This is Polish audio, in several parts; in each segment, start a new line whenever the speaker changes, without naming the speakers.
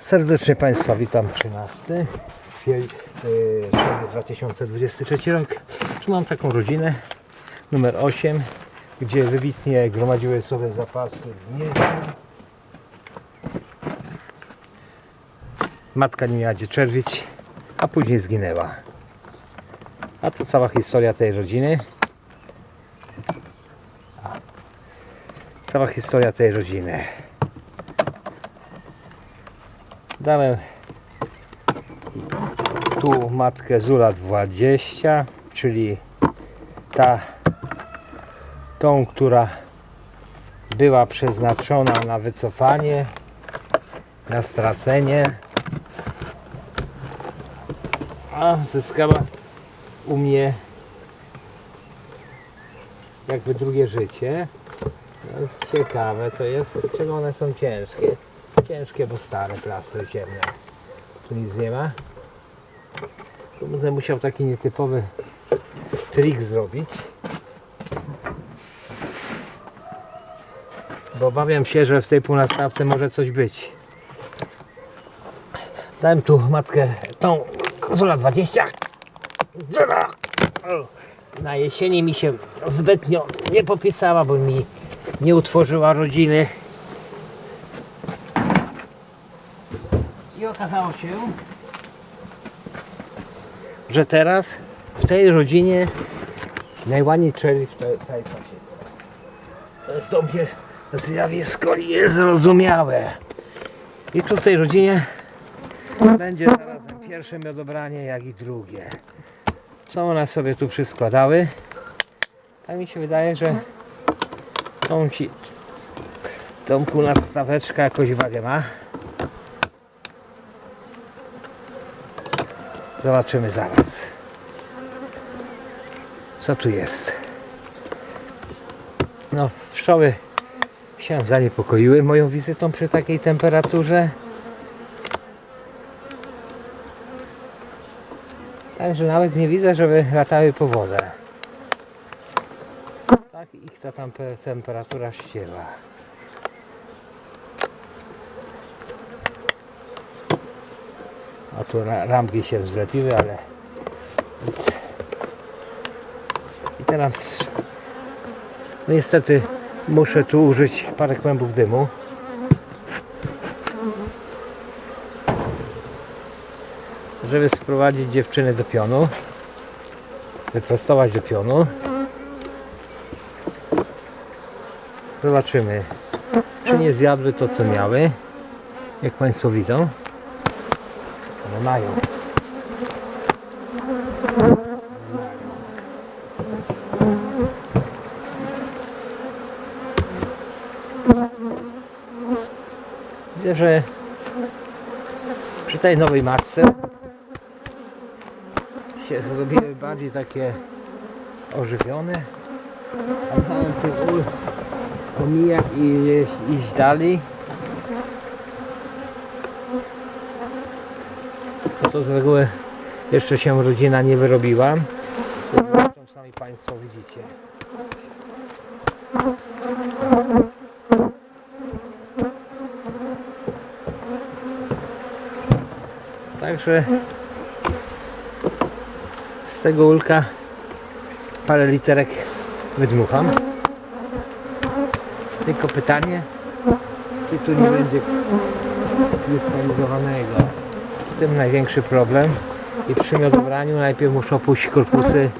Serdecznie Państwa witam 13 kwier- yy, czerwiec 2023 rok. Tu mam taką rodzinę numer 8, gdzie wybitnie gromadziły sobie zapasy mięsa. Matka nie miała gdzie czerwić, a później zginęła. A to cała historia tej rodziny. Cała historia tej rodziny. Dałem tu matkę z lat 20, czyli ta, tą, która była przeznaczona na wycofanie, na stracenie, a zyskała u mnie jakby drugie życie. No, ciekawe to jest, czego one są ciężkie. Ciężkie, bo stare plastry ciemne. Tu nic nie ma. Tu będę musiał taki nietypowy trik zrobić. Bo obawiam się, że w tej półnastawce może coś być. Dałem tu matkę tą kozula 20. Na jesieni mi się zbytnio nie popisała, bo mi nie utworzyła rodziny. Okazało się, że teraz w tej rodzinie najłaniej czerwi w całej pasiece. To jest do mnie zjawisko niezrozumiałe. I tu w tej rodzinie będzie zarazem pierwsze miodobranie, jak i drugie. Co one sobie tu przyskładały? Tak mi się wydaje, że tą, ci, tą półnastaweczka jakoś wagę ma. Zobaczymy zaraz. Co tu jest? No, pszczoły się zaniepokoiły moją wizytą przy takiej temperaturze. Także nawet nie widzę, żeby latały po wodę. Tak ich ta temperatura ścięła. A tu ra- ramki się zlepiły, ale nic. I teraz no niestety muszę tu użyć parę kłębów dymu. Żeby sprowadzić dziewczyny do pionu. Wyprostować do pionu. Zobaczymy, czy nie zjadły to, co miały. Jak Państwo widzą. One mają. Widzę, że przy tej nowej matce się zrobiły bardziej takie ożywione. A miałem ul- pomijać i iść dalej. To, z reguły jeszcze się rodzina nie wyrobiła. Zresztą sami Państwo widzicie. Także z tego ulka parę literek wydmucham. Tylko pytanie, czy tu nie będzie skrystalizowanego. Tym największy problem. I przy miodobraniu najpierw muszę opuścić korpusy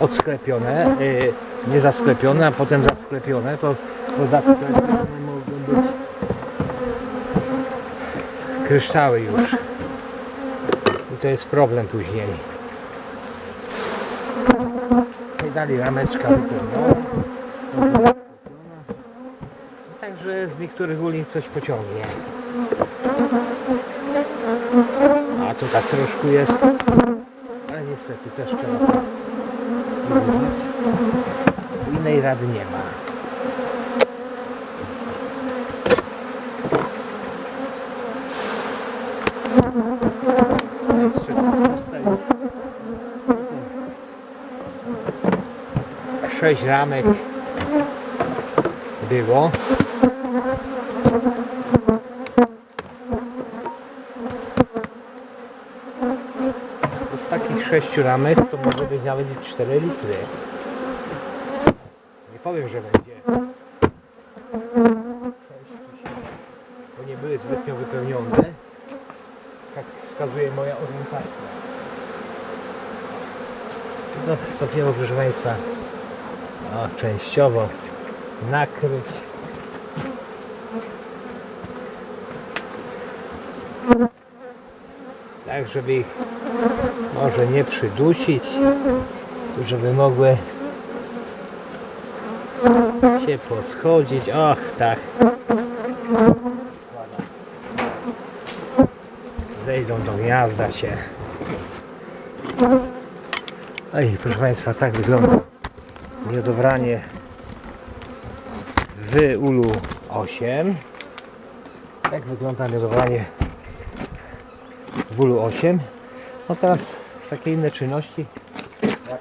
odsklepione, yy, nie zasklepione, a potem zasklepione, bo, bo zasklepione mogą być kryształy już. I to jest problem później. I dalej rameczka wypełniona. Także z niektórych uli coś pociągnie. Tu tak troszkę jest. Ale niestety też trzeba to wyrównać. Innej rady nie ma. Sześć ramek było. 6 ramek to może być nawet i 4 litry. Nie powiem, że będzie. 6 czy 7, bo nie były zbytnio wypełnione. Tak wskazuje moja orientacja. No, stopniowo, proszę Państwa, o, częściowo nakryć. Tak, żeby ich może nie przydusić, żeby mogły się poschodzić. Och, tak. Zejdą do gniazda się. Oj, proszę Państwa, tak wygląda miodobranie w ulu 8. Tak wygląda miodobranie w ulu 8. No teraz w takie inne czynności jak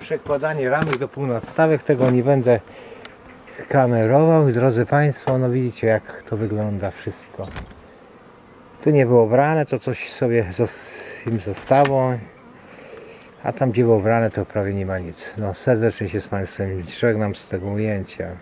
przekładanie ramek do półnadstawek, tego nie będę kamerował. Drodzy Państwo, no widzicie jak to wygląda wszystko. Tu nie było brane, to coś sobie im zostało. A tam gdzie było brane to prawie nie ma nic. No serdecznie się z Państwem żegnam z tego ujęcia.